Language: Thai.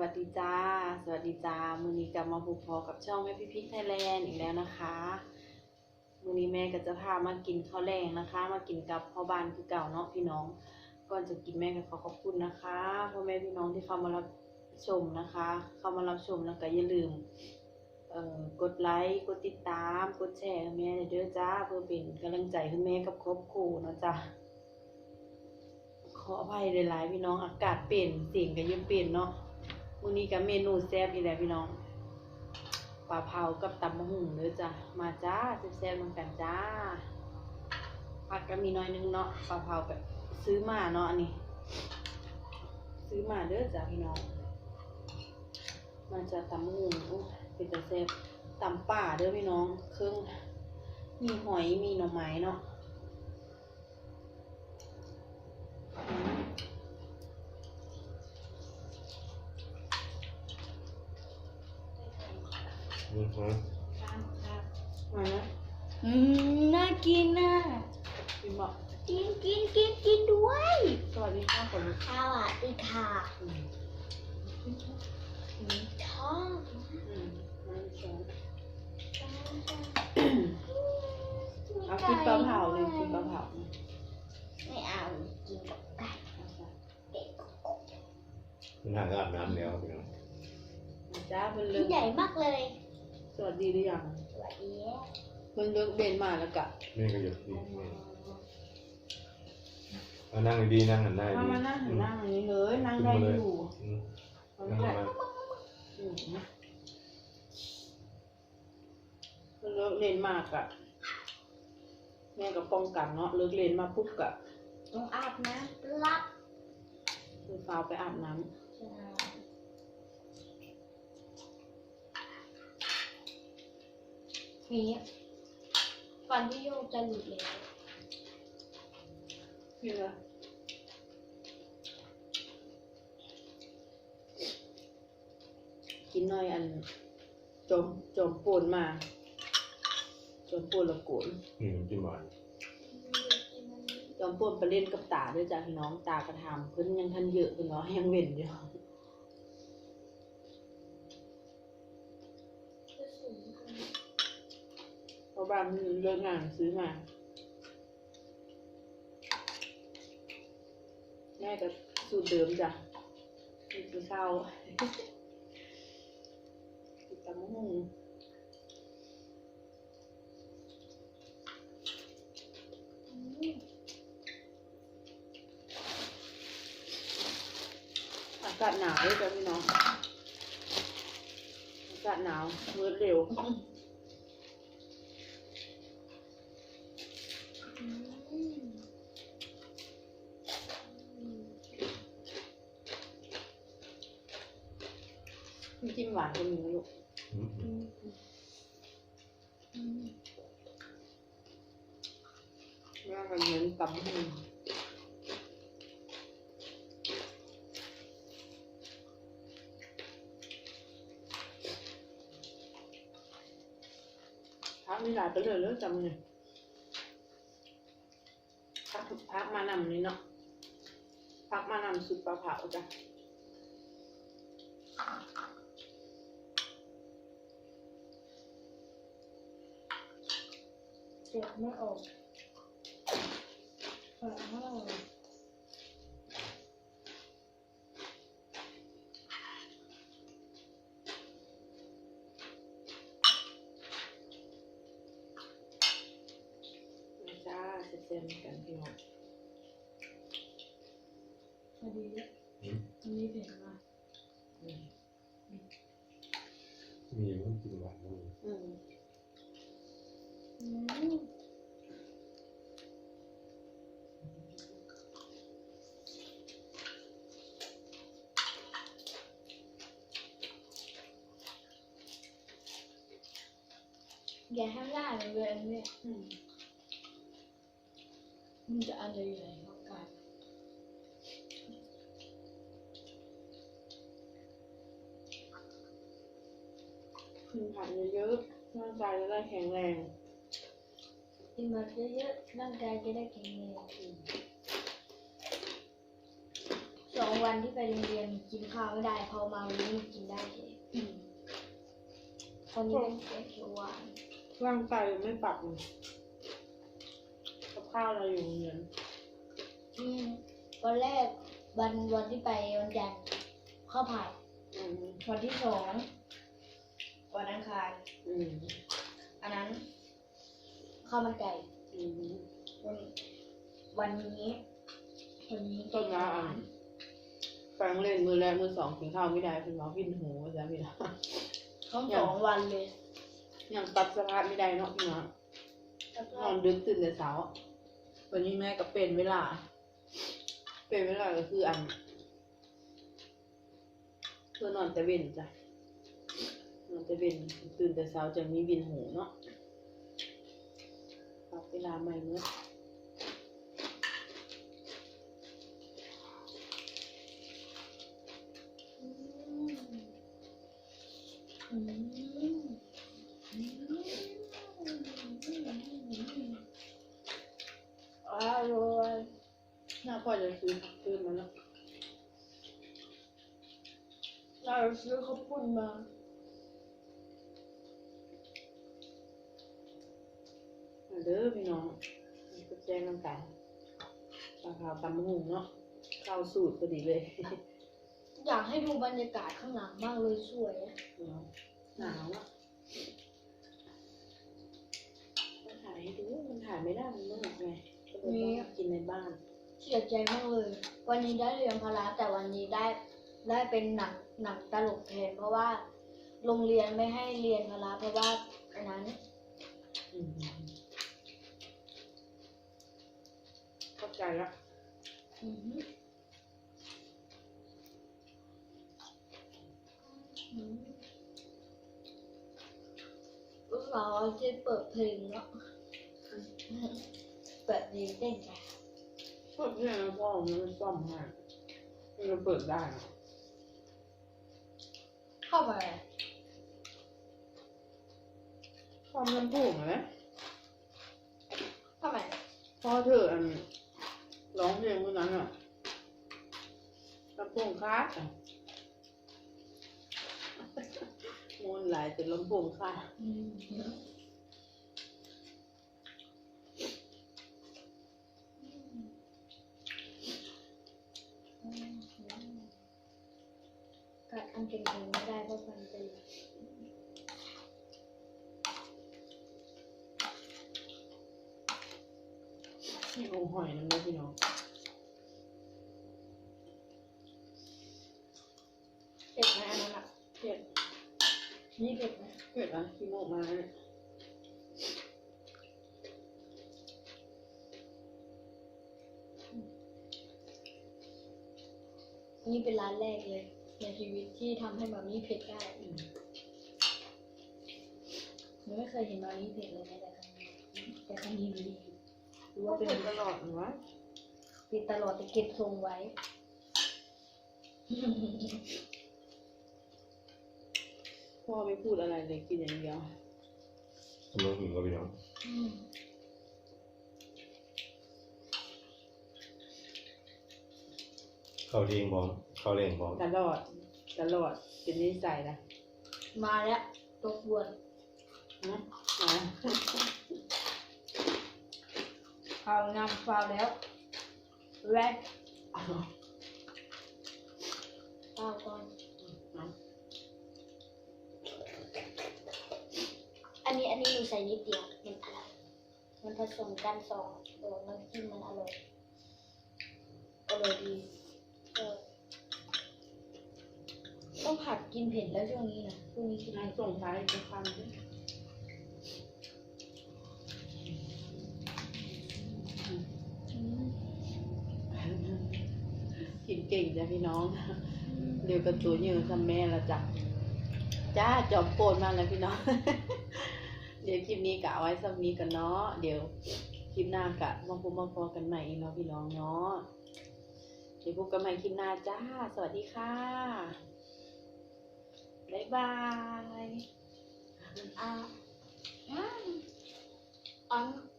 วัสดีจ้า สวัสดีจ้า มือนี้กลับมาพบพอกับช่องแม่พี่พิกไทยแลนด์อีกแล้วนะคะ มือนี้แม่ก็จะพามากินข้าวแรงนะคะ มากินกับพ่อบ้านคือเก่าเนาะพี่น้อง ก่อนจะกินแม่ก็ขอขอบคุณนะคะพ่อแม่พี่น้องที่เข้ามารับชมนะคะ เข้ามารับชมแล้วก็อย่าลืมเอ่อกดไลค์ กดติดตาม กดแชร์แม่เด้อจ้าเพื่อเป็นกำลังใจให้แม่กับครอบครัวนะจ้าขออภัยหลายๆพี่น้องอากาศเปลี่ยนเสียงก็ยังเปลี่ยนเนาะ มื้อนี้ก็เมนูแซ่บอีกแล้วพี่น้องปลาเผากับตำมะหุ่งเด้อจ้ะมาจ้าแซ่บๆนำกันจ้าผักก็มีน้อยนึงเนาะปลาเผาก็ซื้อมาเนาะอันนี้ ซื้อมาเด้อจ้ะพี่น้องมาจากตำมะหุ่งโอ้เป็นแต่แซ่บตำป่าเด้อพี่น้อง เครื่องมีหอยมีหน่อไม้เนาะ อือฮึมานะอืมน่ากินน่ะพี่บอกกินกินกินกินด้วยสวัสดีค่ะคนลูกสวัสดีค่ะอืมท้องอืมมาช้อนเอากินปลาเผาเลยกินปลาเผาไม่เอากินกับไก่เอาจ้ะเป็ดมันหาก็อาบน้ำแล้วพี่น้องมาจ้าเพิ่นเลิที่กใหญ่มากเลย สวัสดีหรือยังสวัสดีเพิ่นเลิกเบนมาแล้วกะแม่ก็หยุดดีเอานั่งดีๆนั่งหันหน้าดีมามานั่งหันหน้าอย่างนี้เลย นั่งได้อยู่อืมเอานั่งได้มาอืมเพิ่นเลิกเรียนมากอะแม่ก็ป้องกันเนาะเลิกเรียนมาปุ๊บกะต้องอาบน้ำรับคือฟ้าวไปอาบน้ำ นี้ฟันที่โยกจะหลุดแล้วพี่ละกินหน่อยอัน จมจมปูนมา จมปูนและโกนอืมกินหวานจอมปูนไปเล่นกับตาด้วยจ้ะพี่น้องตากระทำเพิ่นยังทันเยอะเพิ่นเนาะยังเว้นอยู่ะบ้านมันเลิกงานซื้อมา แม่ก็สูตรเดิมจ้ะนี่คือข้าวติดตำมะฮุ่งอากาศหนาวด้วยจ้ะพี่น้องอากาศหนาวมืดเร็ว น้ำจิ้มหนก็มีนะลูกว่ากันเหมือนกับหนึ่งพักมีหลายไปเลยเลยจำเนี่ยพักพักมานำนี้เนาะพักมานำสุดปลาเผาจ้ะ เจ็บไม่ออกอ้าวมาจ้าเซ็นๆกันพี่น้องพอดีอืมอันนี้เผ็ดมากอืมมีมันกินหวานมั้งอืม อืมอย่าให้ได้เลยอันเนี้ยอืมมันจะอะไรใหญ่มากกันกินผักเยอะๆร่างกายจะได้แข็งแรง กินมาเยอะๆร่างกายจะได้แข็งแรงอืมสองวันที่ไปโรงเรียนกินข้าวไม่ได้ พอมาวันนี้กินได้เลยตอนนี้เป็นแกงเขียวหวานร่างกายยังไม่ปรับเลยกับข้าวเราอยู่โรงเรียนอืมวันแรกวันวันที่ไปวันจันทร์ข้าวผัดอืมวันที่สองวันอังคารอืมอันนั้น ข้าวมันไก่อืมวันวันนี้วันนี้ต้นละอันแปลงเล่นมือแรกมือสองกินข้าวไม่ได้เป็นหมอวินหูจ้ะพี่น้องทั้งสองวันเลยยังปรับสภาพไม่ได้เนาะพี่น้องแล้วนก็อนดึกตื่นแต่เช้า วันนี้แม่ก็เป็นเวลา เป็นเวลาก็คืออันเพื่อนอนแต่เว้นจ้ะนอนแต่เว้นตื่นแต่เช้าจะมีวินหูเนาะปรับเว ลาใหม่เมื่ออืมอืมอืมอร่อยหน้าพอจะซื้อซื้อมาแล้วเราซื้อข้าวปุ้นมา มา เด้อพี่น้องก็แจ้งน้ำกันปลาขาวตำมะฮุงเนาะข้าวสูตรพอดีเลยอยากให้ดูบรรยากาศข้างหลังมากเลยสวยอะหนาวอะมันถ่ายให้ดูมันถ่ายไม่ได้มันมืดไงก็เลยต้องกินในบ้าน เสียใจมากเลย วันนี้ได้เรียนพละแต่วันนี้ได้ได้เป็นหนังหนังตลกแทนเพราะว่า โรงเรียนไม่ให้เรียนพละเพราะว่าอันนั้น อืมเข้า ใจละอือหืออืมลูกสาวจะเปิดเพลงเนาะเปิดเพลงเต้นไปชอบเพลงแล้วพ่อมันไม่ซ่อมให้มันก็เปิดได้นะเข้าไปซ่อมลำโพงอะนะเข้าไปพ่อเธออัน ร้องเพลงวันนั้นอะลำโพงคาดอะมูลหลายแต่ลำโพงคาดอืมกัดอันเก่งไม่ได้เพราะมันเป็น นี่องหอยนั่นเลยพี่น้องเผ็ดไหมอันนั้นอะเผ็ดนี่เผ็ดไหมเผ็ดอะขี้โมกมาเนี่ยนี่เป็นร้านแรกเลย ในชีวิตที่ทำให้บะหมี่เผ็ดได้อืมหนูไม่เคยเห็นบะหมี่เผ็ดเลยแม้แต่ครั้งเดียวแต่ครั้งนี้ดี รู้ก็ว่าเป็นเผ็ดตลอดเหรอวะปิดตลอดแต่เก็บทรงไว้ พ่อไม่พูดอะไรเลยกินอย่างเดียวสมมติถึงก็พี่น้องอืมเข้าเรียงบอมเข้าเรียงบอมตลอดตลอดเป็นนิสัยนะมาแล้วตัวบวนนะมา ฟาวนำฟาวแล้วแรดเอาฟาวก่อนเอาอันนี้อันนี้หนูใส่นิดเดียวมันอร่อยมันผสมกันสองตัวน้ำจิ้มมันอร่อยอร่อยดีเออต้องผัดกินเผ็ดแล้วช่วงนี้นะช่วงนี้กินงานเผ็ดส่งท้ายจะคันด้วย เก่งจ้ะพี่น้อง เดี๋ยวกระตัวยืนทำแม่ละจ้ะจ้าจอบโปนมาแล้วพี่น้อง เดี๋ยวคลิปนี้กะเอาไว้สักนี้กันเนาะเดี๋ยวคลิปหน้ากะมาพบมาพอกันใหม่อีกเนาะพี่น้องเนาะเดี๋ยวพบกันใหม่คลิปหน้าจ้า สวัสดีค่ะบ๊ายบายอะอัน